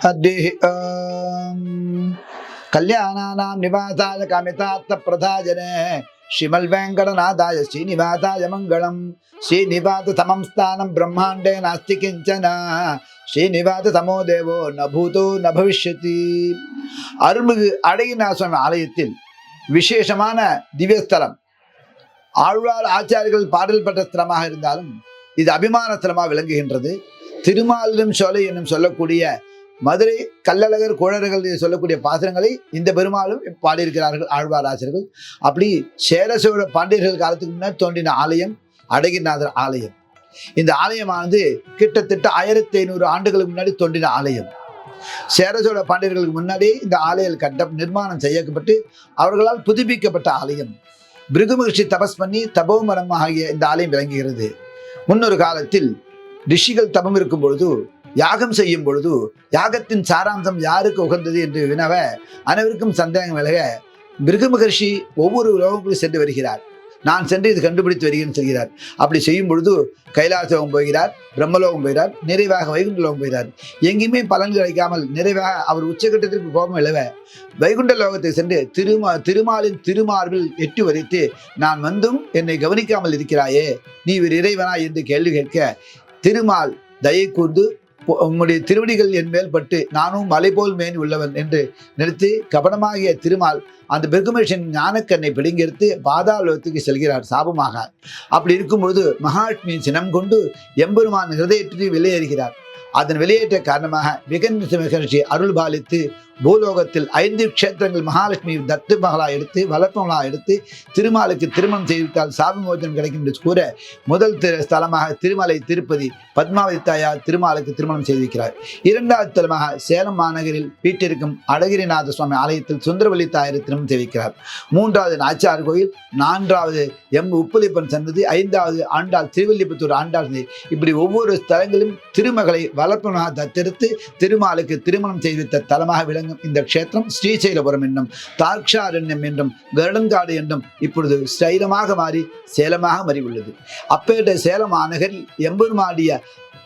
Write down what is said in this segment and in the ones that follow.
हरिः ॐ कल्याणानां निवासाय कामितार्थप्रदाजने श्रीमल्वेङ्कटनाथाय श्रीनिवासाय मङ्गलं श्रीनिवाससमं स्थानं ब्रह्माण्डे नास्ति किञ्चन ஸ்ரீனிவாச தேவோ ந பூதோ ந பவிஷ்யதி அருள்மிகு அழகிநாசுவாமி ஆலயத்தில் விசேஷமான திவ்யஸ்தலம் ஆழ்வார் ஆச்சாரிகள் பாடல் பெற்ற ஸ்தலமாக இருந்தாலும் இது அபிமான ஸ்தலமாக விளங்குகின்றது திருமாலிலும் சோலை என்னும் சொல்லக்கூடிய மதுரை கல்லழகர் கோழர்கள் என்று சொல்லக்கூடிய பாசனங்களை இந்த பெருமாளும் பாடியிருக்கிறார்கள் ஆழ்வார் ஆசிரியர்கள் அப்படி சேர சோழ பாண்டியர்கள் காலத்துக்கு முன்னாடி தோன்றின ஆலயம் அடகிநாதர் ஆலயம். இந்த ஆலயமானது கிட்டத்தட்ட ஆயிரத்தி ஐநூறு ஆண்டுகளுக்கு முன்னாடி தோன்றின ஆலயம். சேரசோழ பாண்டியர்களுக்கு முன்னாடியே இந்த ஆலயம் கட்ட நிர்மாணம் செய்யப்பட்டு அவர்களால் புதுப்பிக்கப்பட்ட ஆலயம். பிருகு மகிழ்ச்சி தபஸ் பண்ணி தபோமரம் ஆகிய இந்த ஆலயம் விளங்குகிறது. முன்னொரு காலத்தில் ரிஷிகள் தபம் இருக்கும் பொழுது யாகம் செய்யும் பொழுது யாகத்தின் சாராம்சம் யாருக்கு உகந்தது என்று வினவ அனைவருக்கும் சந்தேகம் விலக மிருக மகர்ஷி ஒவ்வொரு லோகங்களும் சென்று வருகிறார். நான் சென்று இது கண்டுபிடித்து வருகிறேன் சொல்கிறார். அப்படி செய்யும் பொழுது கைலாசலோகம் போகிறார் பிரம்மலோகம் போகிறார் நிறைவாக வைகுண்டலோகம் போகிறார். எங்கேயுமே பலன் கிடைக்காமல் நிறைவாக அவர் உச்சகட்டத்திற்கு கோபம் எழுவ வைகுண்ட லோகத்தை சென்று திருமா திருமாலின் திருமார்பில் எட்டு வரைத்து நான் வந்தும் என்னை கவனிக்காமல் இருக்கிறாயே நீ ஒரு இறைவனா? என்று கேள்வி கேட்க திருமால் தயை கூர்ந்து உங்களுடைய திருவடிகள் என் மேல் பட்டு நானும் மலை போல் மேன் உள்ளவன் என்று நிறுத்தி கபடமாகிய திருமால் அந்த பெருகுமேஷன் ஞானக்கண்ணை பிடுங்கெடுத்து பாதாளத்துக்கு செல்கிறார் சாபமாக அப்படி இருக்கும்பொழுது மகாலட்சுமியின் சினம் கொண்டு எம்பெருமான் ஹிருதயத்தில் வெளியேறுகிறார் அதன் வெளியேற்ற காரணமாக விகன்மிச மகர்ஷி அருள் பாலித்து பூலோகத்தில் ஐந்து க்ஷேத்திரங்கள் மகாலட்சுமி தத்து மகளாக எடுத்து வளர்ப்பவளாக எடுத்து திருமாலுக்கு திருமணம் செய்துவிட்டால் சாபமோச்சனம் கிடைக்கும் என்று கூற முதல் திரு ஸ்தலமாக திருமலை திருப்பதி பத்மாவதி தாயார் திருமாலுக்கு திருமணம் செய்திருக்கிறார். இரண்டாவது தலமாக சேலம் மாநகரில் வீட்டிற்கும் அழகிரிநாத சுவாமி ஆலயத்தில் சுந்தரவல்லி தாயார் திருமணம் செய்திருக்கிறார். மூன்றாவது நாச்சியார் கோயில் நான்காவது எம் உப்புலிப்பன் சந்தது ஐந்தாவது ஆண்டாள் திருவல்லிபுத்தூர் ஆண்டாள் இப்படி ஒவ்வொரு ஸ்தலங்களிலும் திருமகளை வளர்ப்பனாக தத்தெடுத்து திருமாலுக்கு திருமணம் செய்வித்த தலமாக விளங்கும் இந்த க்ஷேத்திரம் ஸ்ரீசைலபுரம் என்னும் தார்க்ஷாரண்யம் என்றும் கருடங்காடு என்றும் இப்பொழுது ஸ்தைலமாக மாறி சேலமாக மாறி அப்பேட்ட சேலம் மாநகரில் எம்பெருமாடிய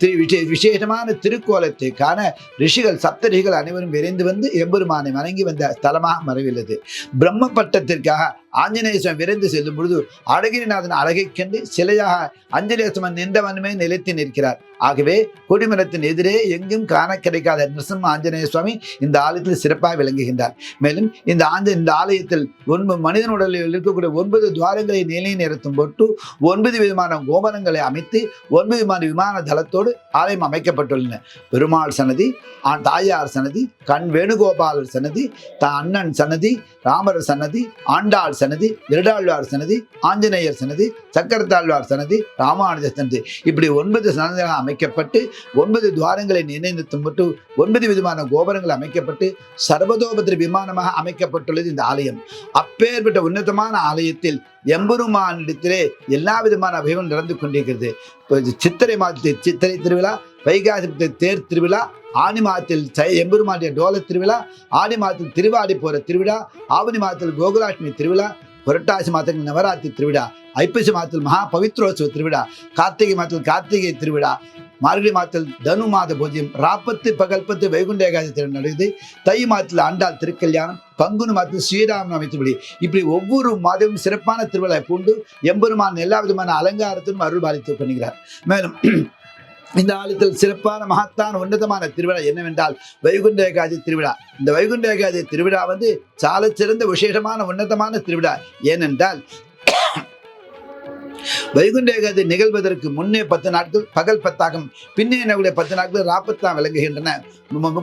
திரு விஷே விசேஷமான திருக்கோலத்தை காண ரிஷிகள் சப்தரிஷிகள் அனைவரும் விரைந்து வந்து எம்பெருமானை வணங்கி வந்த ஸ்தலமாக மறைவுள்ளது பிரம்ம பட்டத்திற்காக ஆஞ்சநேய சுவாமி விரைந்து செல்லும் பொழுது அழகிரிநாதன் அழகை கண்டு சிலையாக அஞ்சலேசமன் நின்றவனுமே நிலைத்து நிற்கிறார். ஆகவே கொடிமரத்தின் எதிரே எங்கும் காண கிடைக்காத நிருசிம்ம ஆஞ்சநேய சுவாமி இந்த ஆலயத்தில் சிறப்பாக விளங்குகின்றார். மேலும் இந்த ஆஞ்ச இந்த ஆலயத்தில் ஒன்பது மனிதன் உடலில் இருக்கக்கூடிய ஒன்பது துவாரங்களை நிலை நிறுத்தும் பொட்டு ஒன்பது விதமான கோபுரங்களை அமைத்து ஒன்பது விதமான விமான தளத்தோடு ஆலயம் அமைக்கப்பட்டுள்ளன. பெருமாள் சன்னதி ஆ- தாயார் சன்னதி கண் வேணுகோபாலர் சன்னதி த அண்ணன் சன்னதி ராமர் சன்னதி ஆண்டாள் சன்னதி திருடாழ்வார் சன்னதி ஆஞ்சநேயர் சன்னதி சக்கரத்தாழ்வார் சன்னதி ராமானுஜ சன்னதி. இப்படி ஒன்பது சன்னதிகளாக அமைக்கப்பட்டு ஒன்பது துவாரங்களை நிர்ணயித்தும் மட்டும் ஒன்பது விதமான கோபுரங்கள் அமைக்கப்பட்டு சர்வதோபத்திர விமானமாக அமைக்கப்பட்டுள்ளது இந்த ஆலயம். அப்பேற்பட்ட உன்னதமான ஆலயத்தில் எம்பெருமானிடத்திலே எல்லா விதமான அபயம் நடந்து கொண்டிருக்கிறது. சித்திரை மாதத்தில் சித்திரை திருவிழா வைகாசி தேர் திருவிழா ஆனி மாதத்தில் சை எம்பெருமானுடைய டோல திருவிழா ஆணி மாதத்தில் திருவாடி போற திருவிழா ஆவணி மாதத்தில் கோகுலாஷ்டமி திருவிழா புரட்டாசி மாதத்தில் நவராத்திரி திருவிழா ஐப்பசி மாதத்தில் மகா பவித்ரோத்சவ திருவிழா கார்த்திகை மாதத்தில் கார்த்திகை திருவிழா மார்கழி மாதத்தில் தனு மாத பூஜ்யம் ராப்பத்து பகல்பத்து வைகுண்ட ஏகாதசி திருவிழா நடக்குது. தை மாதத்தில் ஆண்டாள் திருக்கல்யாணம் பங்குனு மாதத்தில் ஸ்ரீராமன் அமைத்துபடி இப்படி ஒவ்வொரு மாதமும் சிறப்பான திருவிழா பூண்டு எம்பெருமான் எல்லா விதமான அலங்காரத்திலும் அருள் பாலித்து பண்ணுகிறார் மேலும் இந்த ஆலயத்தில் சிறப்பான மகத்தான உன்னதமான திருவிழா என்னவென்றால் வைகுண்ட ஏகாதி திருவிழா. இந்த வைகுண்ட ஏகாதி திருவிழா வந்து சால சிறந்த விசேஷமான உன்னதமான திருவிழா. ஏனென்றால் வைகுண்ட ஏகாதி நிகழ்வதற்கு முன்னே பத்து நாட்கள் பகல் பத்தாகும். பின்னே என்னுடைய பத்து நாட்கள் ராப்பத்தான் விளங்குகின்றன.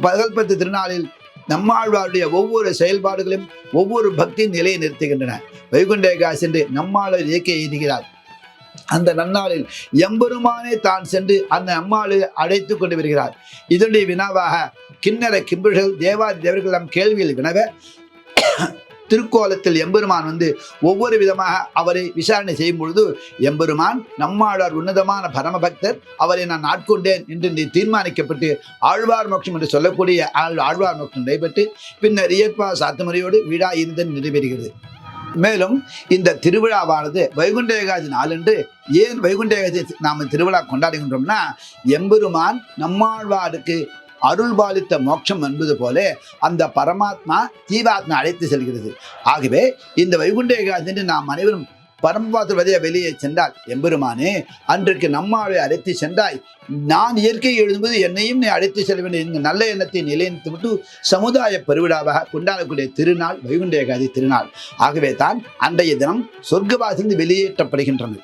பகல் பத்து திருநாளில் நம்மாழ்வாருடைய ஒவ்வொரு செயல்பாடுகளையும் ஒவ்வொரு பக்தியின் நிலையை நிறுத்துகின்றன. வைகுண்ட ஏகாசி என்று நம்மாழ்வார் இயக்கி எழுதுகிறார் அந்த நன்னாளில் எம்பெருமானே தான் சென்று அந்த அம்மாளை அழைத்து கொண்டு வருகிறார். இதனுடைய வினாவாக கிண்ணற கிம்பர்கள் தேவாதி தேவர்களிடம் கேள்வியில் வினவ திருக்கோலத்தில் எம்பெருமான் வந்து ஒவ்வொரு விதமாக அவரை விசாரணை செய்யும் பொழுது எம்பெருமான் நம்மாழ்வார் உன்னதமான பரமபக்தர் அவரை நான் ஆட்கொண்டேன் என்று தீர்மானிக்கப்பட்டு ஆழ்வார் மோட்சம் என்று சொல்லக்கூடிய ஆழ்வார் மோட்சம் நடைபெற்று பின்னர் இயற்பா சாத்துமுறையோடு விழா இருந்தன் நிறைவேறுகிறது மேலும் இந்த திருவிழாவானது வைகுண்ட ஏகாதி நாளன்று ஏன் வைகுண்ட ஏகாதி நாம் திருவிழா கொண்டாடுகின்றோம்னா எம்பெருமான் நம்மாழ்வாருக்கு அருள் பாலித்த மோட்சம் என்பது போல அந்த பரமாத்மா ஜீவாத்மா அழைத்து செல்கிறது. ஆகவே இந்த வைகுண்ட ஏகாதி நாம் அனைவரும் பரமபாத்திர வழிய வெளியே சென்றால் எம்பெருமானே அன்றைக்கு நம்மாவை அழைத்து சென்றாய். நான் இயற்கை எழுதும்போது என்னையும் நீ அழைத்து செல்வேன் இந்த நல்ல எண்ணத்தை நிலைநிறுத்தி விட்டு சமுதாய பெருவிழாவாக கொண்டாடக்கூடிய திருநாள் வைகுண்ட ஏகாதி திருநாள். ஆகவே தான் அன்றைய தினம் சொர்க்கவாசிலிருந்து வெளியேற்றப்படுகின்றது.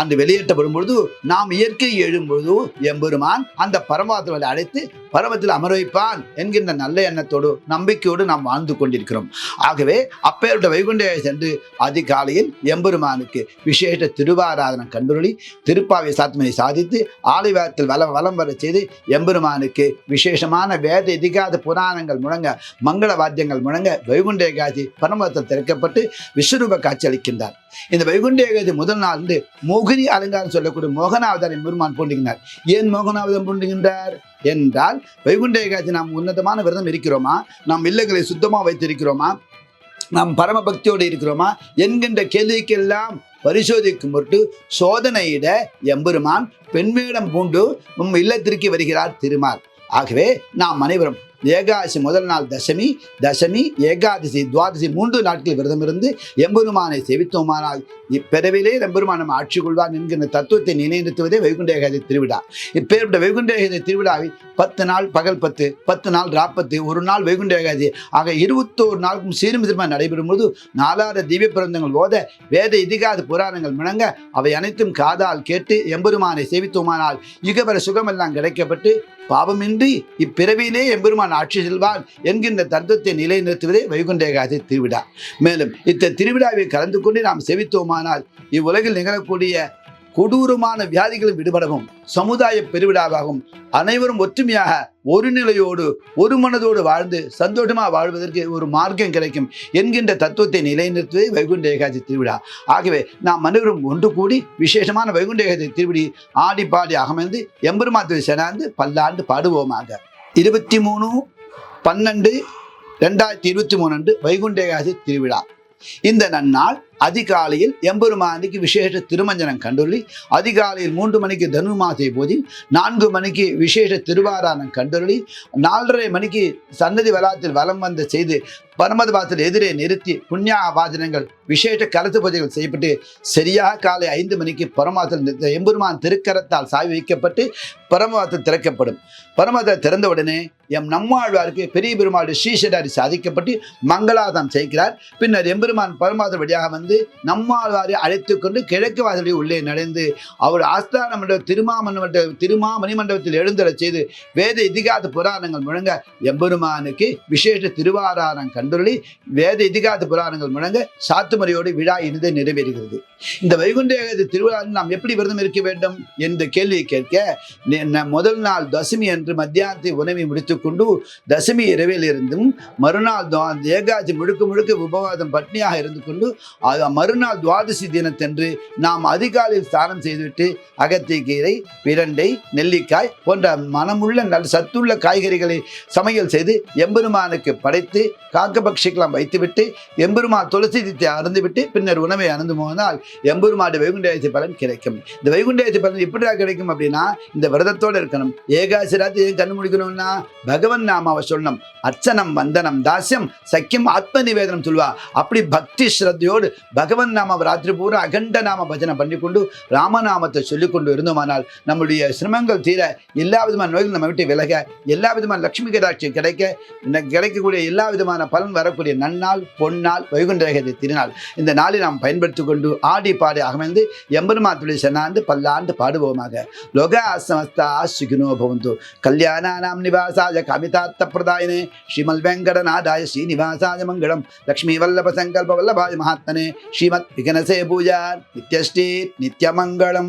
அன்று வெளியேற்றப்படும் பொழுது நாம் இயற்கை எழும்பொழுது எம்பெருமான் அந்த பரமாத்மாவை அழைத்து பரவத்தில் அமர வைப்பான் என்கின்ற நல்ல எண்ணத்தோடு நம்பிக்கையோடு நாம் வாழ்ந்து கொண்டிருக்கிறோம். ஆகவே அப்பேருடைய வைகுண்டையை சென்று அதிகாலையில் எம்பெருமானுக்கு விசேஷ திருவாராதனம் கண்டுருளி திருப்பாவை சாத்மனை சாதித்து ஆலைவாரத்தில் வலம் வலம் வர செய்து எம்பெருமானுக்கு விசேஷமான வேத எதிகாத புராணங்கள் முழங்க மங்கள வாத்தியங்கள் முழங்க வைகுண்ட ஏகாதி பரமத்தில் திறக்கப்பட்டு விஸ்வரூப காட்சி அளிக்கின்றார். இந்த வைகுண்ட ஏகாதி முதல் நாள் வந்து மோகினி அலங்காரம் சொல்லக்கூடிய மோகனாவதாரம் பெருமான் பூண்டுகின்றார் ஏன் மோகனாவதம் பூண்டுகின்றார்? என்றால் வைகுண்ட ஏகாதி நாம் உன்னதமான விரதம் இருக்கிறோமா? நாம் இல்லங்களை சுத்தமாக வைத்திருக்கிறோமா? நாம் பரம பக்தியோடு இருக்கிறோமா? என்கின்ற கேள்விக்கெல்லாம் பரிசோதிக்கும் பொருட்டு சோதனையிட எம்பெருமான் பெண்மையிடம் பூண்டு நம் இல்லத்திற்கு வருகிறார் திருமால். ஆகவே நாம் அனைவரும் ஏகாதசி முதல் நாள் தசமி தசமி ஏகாதசி துவாதசி மூன்று நாட்கள் விரதம் இருந்து எம்பெருமானை செவித்தோமானால் இப்பிறவிலே எம்பெருமான் நம்ம ஆட்சி கொள்வார் என்கின்ற தத்துவத்தை நிலைநிறுத்துவதே வைகுண்ட ஏகாதி திருவிழா. இப்பேற்பட்ட வைகுண்ட ஏகாதசி திருவிழாவை பத்து நாள் பகல் பத்து பத்து நாள் ராப்பத்து ஒரு நாள் வைகுண்ட ஏகாதி ஆக இருபத்தோரு நாளுக்கும் சீரும் நடைபெறும் போது நாலாறு திவ்ய பிறந்தங்கள் ஓத வேத இதிகாத புராணங்கள் முழங்க அவை அனைத்தும் காதால் கேட்டு எம்பெருமானை செவித்தோமானால் யுகபர சுகமெல்லாம் கிடைக்கப்பட்டு பாவமின்றி இப்பிறவியிலே எம்பெருமான் ஆட்சி செல்வான் என்கின்ற தத்துவத்தை நிலைநிறுத்துவதே வைகுண்ட ஏகாதி திருவிழா. மேலும் இத்த திருவிழாவில் கலந்து கொண்டு நாம் செவித்தோமானால் இவ்வுலகில் நிகழக்கூடிய கொடூரமான வியாதிகளும் விடுபடவும் சமுதாய பெருவிழாவாகவும் அனைவரும் ஒற்றுமையாக ஒரு நிலையோடு ஒரு மனதோடு வாழ்ந்து சந்தோஷமாக வாழ்வதற்கு ஒரு மார்க்கம் கிடைக்கும் என்கின்ற தத்துவத்தை நிலைநிறுத்துவதே வைகுண்ட ஏகாதி திருவிழா. ஆகவே நாம் அனைவரும் ஒன்று கூடி விசேஷமான வைகுண்ட ஏகாதி திருவிடி ஆடி பாடி அகமர்ந்து எம்பெருமாத்து செனாந்து பல்லாண்டு பாடுவோமாக. இருபத்தி மூணு பன்னெண்டு ரெண்டாயிரத்தி இருபத்தி மூணு அன்று வைகுண்ட ஏகாதி திருவிழா. இந்த நன்னாள் அதிகாலையில் எம்பெருமானுக்கு விசேஷ திருமஞ்சனம் கண்டுள்ளி அதிகாலையில் மூன்று மணிக்கு தனுமாசை போதி நான்கு மணிக்கு விசேஷ திருவாரானம் கண்டுள்ளி நாலரை மணிக்கு சன்னதி வளாகத்தில் வலம் வந்த செய்து பரமதபாத்தில் எதிரே நிறுத்தி புண்ணியாக வாதனங்கள் விசேஷ கலத்து பூஜைகள் செய்யப்பட்டு சரியாக காலை ஐந்து மணிக்கு பரமாத்தில் எம்பெருமான் திருக்கரத்தால் சாய் வைக்கப்பட்டு பரமவாதத்தில் திறக்கப்படும். பரமத்தை திறந்தவுடனே எம் நம்மாழ்வாருக்கு பெரிய பெருமாள் ஸ்ரீசடாரி சாதிக்கப்பட்டு மங்களாதம் செய்கிறார். பின்னர் எம்பெருமான் பரமாதம் வழியாக வந்து நம்மாழ்வாரை அழைத்து கொண்டு கிழக்கு வாசலை உள்ளே நடந்து அவர் ஆஸ்தான மண்டபம் திருமாமண மண்டபம் திருமாமணி மண்டபத்தில் எழுந்தரச் செய்து வேத இதிகாத புராணங்கள் முழங்க எம்பெருமானுக்கு விசேஷ திருவாராரம் கண்டுள்ளி வேத இதிகாத புராணங்கள் முழங்க சாத்துமறையோடு விழா இனிது நிறைவேறுகிறது. இந்த வைகுண்ட ஏகாதி நாம் எப்படி விரதம் இருக்க வேண்டும் என்ற கேள்வியை கேட்க முதல் நாள் தசமி அன்று மத்தியானத்தை உணவை முடித்துக்கொண்டு தசமி இரவில் இருந்தும் மறுநாள் ஏகாதி முழுக்க முழுக்க உபவாதம் பட்னியாக இருந்து கொண்டு அது மறுநாள் துவாதசி தினத்தன்று நாம் அதிகாலையில் ஸ்நானம் செய்துவிட்டு அகத்திக்கீரை பிரண்டை நெல்லிக்காய் போன்ற மனமுள்ள நல்ல சத்துள்ள காய்கறிகளை சமையல் செய்து எம்பெருமானுக்கு படைத்து காக்க வைத்துவிட்டு எம்பெருமான் துளசி தீத்தை அருந்துவிட்டு பின்னர் உணவை அருந்து போனால் எம்பெருமாடு வைகுண்டேசி பலன் கிடைக்கும். இந்த வைகுண்டேசி பலன் எப்படிடா கிடைக்கும் அப்படின்னா இந்த விரதத்தோடு இருக்கணும். ஏகாசி ராத்திரி ஏன் கண்ணு முடிக்கணும்னா? பகவன் நாமாவை சொல்லணும். அர்ச்சனம் வந்தனம் தாஸ்யம் சக்கியம் ஆத்ம நிவேதனம் சொல்வா. அப்படி பக்தி ஸ்ரத்தையோடு பகவன் நாம ராத்திரி பூரா அகண்ட நாம பஜனை பண்ணிக்கொண்டு ராமநாமத்தை சொல்லிக்கொண்டு இருந்தோமானால் நம்முடைய சிரமங்கள் தீர எல்லா விதமான நோய்கள் நம்ம விட்டு விலக எல்லா விதமான லட்சுமி கடாட்சி கிடைக்க இந்த கிடைக்கக்கூடிய எல்லா விதமான பலன் வரக்கூடிய நன்னாள் பொன்னாள் வைகுண்டரகத்தை திருநாள். இந்த நாளை நாம் பயன்படுத்தி கொண்டு ஆடி பாடி அகமந்து எம்பெருமாத்துடைய சென்னாந்து பல்லாண்டு பாடுவோமாக. லோக சமஸ்தா சுகினோ பவந்து. கல்யாணானாம் நிவாசாய கமிதார்த்த பிரதாயனே. ஸ்ரீமல் வெங்கடநாதாய ஸ்ரீனிவாசாய மங்களம். லக்ஷ்மி வல்லப சங்கல்ப வல்லபாய மகாத்மனே. శ్రీమద్ విఘ్నసే పూజ నిత్యశ్రీ నిత్యమంగళం.